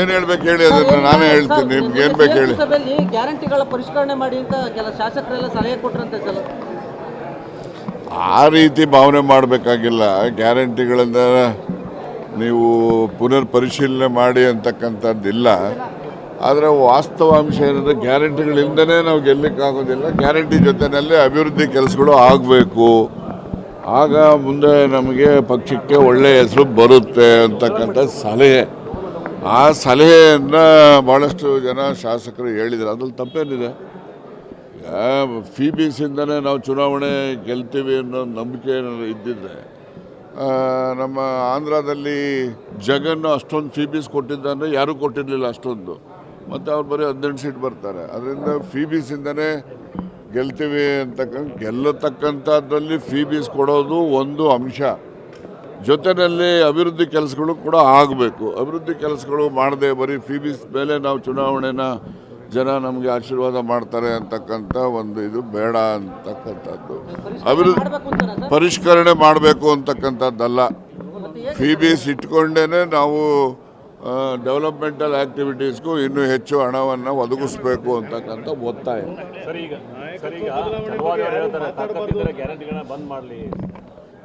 ಏನ್ ಹೇಳ್ಬೇಕು ಹೇಳಿ ಅದನ್ನ ನಾನೇ ಹೇಳ್ತೀನಿ ನಿಮ್ಗೆ ಏನು ಬೇಕು ಹೇಳಿ. ಸಭೆಯಲ್ಲಿ ಗ್ಯಾರಂಟಿಗಳ ಪರಿಷ್ಕರಣೆ ಮಾಡಿ ಅಂತ ಕೆಲ ಶಾಸಕರೆಲ್ಲ ಸಲಹೆ ಕೊಟ್ಟರಂತೆ ಸರ್. ಆ ರೀತಿ ಭಾವನೆ ಮಾಡಬೇಕಾಗಿಲ್ಲ. ಗ್ಯಾರಂಟಿಗಳಿಂದ ನೀವು ಪುನರ್ ಪರಿಶೀಲನೆ ಮಾಡಿ ಅಂತಕ್ಕಂಥದ್ದಿಲ್ಲ ಆದರೆ ವಾಸ್ತವಾಂಶ ಏನಂದರೆ ಗ್ಯಾರಂಟಿಗಳಿಂದನೇ ನಾವು ಗೆಲ್ಲಕ್ಕಾಗೋದಿಲ್ಲ. ಗ್ಯಾರಂಟಿ ಜೊತೆಯಲ್ಲಿ ಅಭಿವೃದ್ಧಿ ಕೆಲಸಗಳು ಆಗಬೇಕು. ಆಗ ಮುಂದೆ ನಮಗೆ ಪಕ್ಷಕ್ಕೆ ಒಳ್ಳೆಯ ಹೆಸರು ಬರುತ್ತೆ ಅಂತಕ್ಕಂಥ ಸಲಹೆ. ಆ ಸಲಹೆಯನ್ನು ಭಾಳಷ್ಟು ಜನ ಶಾಸಕರು ಹೇಳಿದರು. ಅದ್ರಲ್ಲಿ ತಪ್ಪೇನಿದೆ. ಫಿ ಬಿ ಸಿಂದನೇ ನಾವು ಚುನಾವಣೆ ಗೆಲ್ತೀವಿ ಅನ್ನೋ ನಂಬಿಕೆ ಆ, ನಮ್ಮ ಆಂಧ್ರದಲ್ಲಿ ಜಗನ್ ಅಷ್ಟೊಂದು ಫಿ ಬೀಸ್ ಕೊಟ್ಟಿದ್ದಾನೆ ಯಾರೂ ಕೊಟ್ಟಿರಲಿಲ್ಲ ಅಷ್ಟೊಂದು. ಮತ್ತು ಅವ್ರು ಬರೀ ಹದಿನೆಂಟು ಸೀಟ್ ಬರ್ತಾರೆ. ಅದರಿಂದ ಫಿ ಬೀಸಿಂದನೇ ಗೆಲ್ತೀವಿ ಅಂತಕ್ಕಂಥ ಗೆಲ್ಲತಕ್ಕಂಥದ್ರಲ್ಲಿ ಫಿ ಬೀಸ್ ಕೊಡೋದು ಒಂದು ಅಂಶ. ಜೊತೆಯಲ್ಲಿ ಅಭಿವೃದ್ಧಿ ಕೆಲಸಗಳು ಕೂಡ ಆಗಬೇಕು. ಅಭಿವೃದ್ಧಿ ಕೆಲಸಗಳು ಮಾಡದೆ ಬರೀ ಫಿ ಬಿಸ್ ಮೇಲೆ ನಾವು ಚುನಾವಣೆನ ಜನ ನಮಗೆ ಆಶೀರ್ವಾದ ಮಾಡ್ತಾರೆ ಅಂತಕ್ಕಂಥ ಒಂದು ಇದು ಬೇಡ ಅಂತಕ್ಕಂಥದ್ದು. ಅಭಿವೃದ್ಧಿ ಪರಿಷ್ಕರಣೆ ಮಾಡಬೇಕು ಅಂತಕ್ಕಂಥದ್ದಲ್ಲ. ಫಿ ಬೀಸ್ ಇಟ್ಕೊಂಡೇ ನಾವು ಡೆವಲಪ್ಮೆಂಟಲ್ ಆ್ಯಕ್ಟಿವಿಟೀಸ್ಗೂ ಇನ್ನೂ ಹೆಚ್ಚು ಹಣವನ್ನು ಒದಗಿಸ್ಬೇಕು ಅಂತಕ್ಕಂಥ ಒತ್ತಾಯ.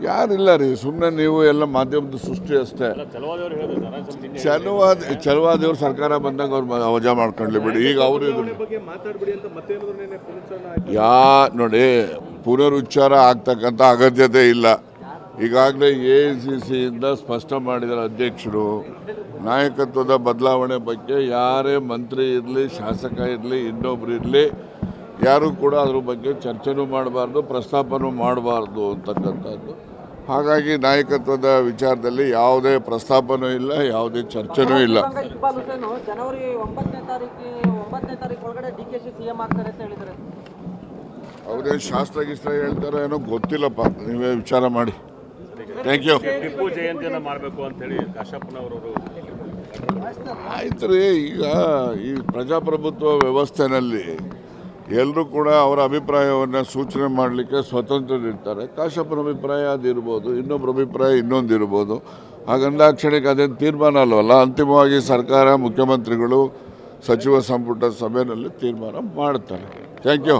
ಯಾರಿಲ್ಲ ರೀ ಸುಮ್ಮನೆ ನೀವು ಎಲ್ಲ ಮಾಧ್ಯಮದ ಸೃಷ್ಟಿ ಅಷ್ಟೇ. ಚಲುವಾದ ಚಲವಾದಿವ್ರು ಸರ್ಕಾರ ಬಂದಾಗ ಅವ್ರು ವಜಾ ಮಾಡ್ಕೊಂಡ್ಲಿ ಬಿಡಿ. ಈಗ ಅವರು ಬಗ್ಗೆ ಮಾತಾಡ್ಬಿಡಿ ಅಂತ ಮತ್ತೆ ಏನಾದ್ರು ನಿನ್ನೆ ಪುನಶ್ಚರಣ ಆಯ್ತು. ಯಾ ನೋಡಿ ಪುನರುಚ್ಚಾರ ಆಗ್ತಕ್ಕಂಥ ಅಗತ್ಯತೆ ಇಲ್ಲ. ಈಗಾಗಲೇ ಎ ಸಿ ಸಿಯಿಂದ ಸ್ಪಷ್ಟ ಮಾಡಿದ್ದಾರೆ ಅಧ್ಯಕ್ಷರು. ನಾಯಕತ್ವದ ಬದಲಾವಣೆ ಬಗ್ಗೆ ಯಾರೇ ಮಂತ್ರಿ ಇರಲಿ ಶಾಸಕ ಇರಲಿ ಇನ್ನೊಬ್ರು ಇರಲಿ ಯಾರೂ ಕೂಡ ಅದ್ರ ಬಗ್ಗೆ ಚರ್ಚೆನೂ ಮಾಡಬಾರ್ದು ಪ್ರಸ್ತಾಪನೂ ಮಾಡಬಾರ್ದು ಅಂತಕ್ಕಂಥದ್ದು. ಹಾಗಾಗಿ ನಾಯಕತ್ವದ ವಿಚಾರದಲ್ಲಿ ಯಾವುದೇ ಪ್ರಸ್ತಾಪನೂ ಇಲ್ಲ ಯಾವುದೇ ಚರ್ಚೆನೂ ಇಲ್ಲ. ಅವ್ರೇನು ಶಾಸ್ತ್ರ ಗಿಸ್ತ್ರ ಹೇಳ್ತಾರೋ ಏನೋ ಗೊತ್ತಿಲ್ಲಪ್ಪ ನೀವೇ ವಿಚಾರ ಮಾಡಿ. ಥ್ಯಾಂಕ್ ಯು ಟಿಪ್ಪು ಜಯಂತಿಯನ್ನು ಮಾಡಬೇಕು ಅಂತೇಳಿ ಕಾಶಪ್ಪನವರು ಆಯ್ತು ರೀ ಈಗ ಈ ಪ್ರಜಾಪ್ರಭುತ್ವ ವ್ಯವಸ್ಥೆನಲ್ಲಿ ಎಲ್ಲರೂ ಕೂಡ ಅವರ ಅಭಿಪ್ರಾಯವನ್ನು ಸೂಚನೆ ಮಾಡಲಿಕ್ಕೆ ಸ್ವತಂತ್ರರಿರ್ತಾರೆ. ಕಾಶಪ್ಪನ ಅಭಿಪ್ರಾಯ ಅದಿರ್ಬೋದು ಇನ್ನೊಬ್ಬರ ಅಭಿಪ್ರಾಯ ಇನ್ನೊಂದು ಇರ್ಬೋದು ಕ್ಷಣಕ್ಕೆ ಅದೇನು ತೀರ್ಮಾನ ಅಲ್ವಲ್ಲ, ಅಂತಿಮವಾಗಿ ಸರ್ಕಾರ, ಮುಖ್ಯಮಂತ್ರಿಗಳು, ಸಚಿವ ಸಂಪುಟ ಸಭೆಯಲ್ಲಿ ತೀರ್ಮಾನ ಮಾಡ್ತಾರೆ. Thank you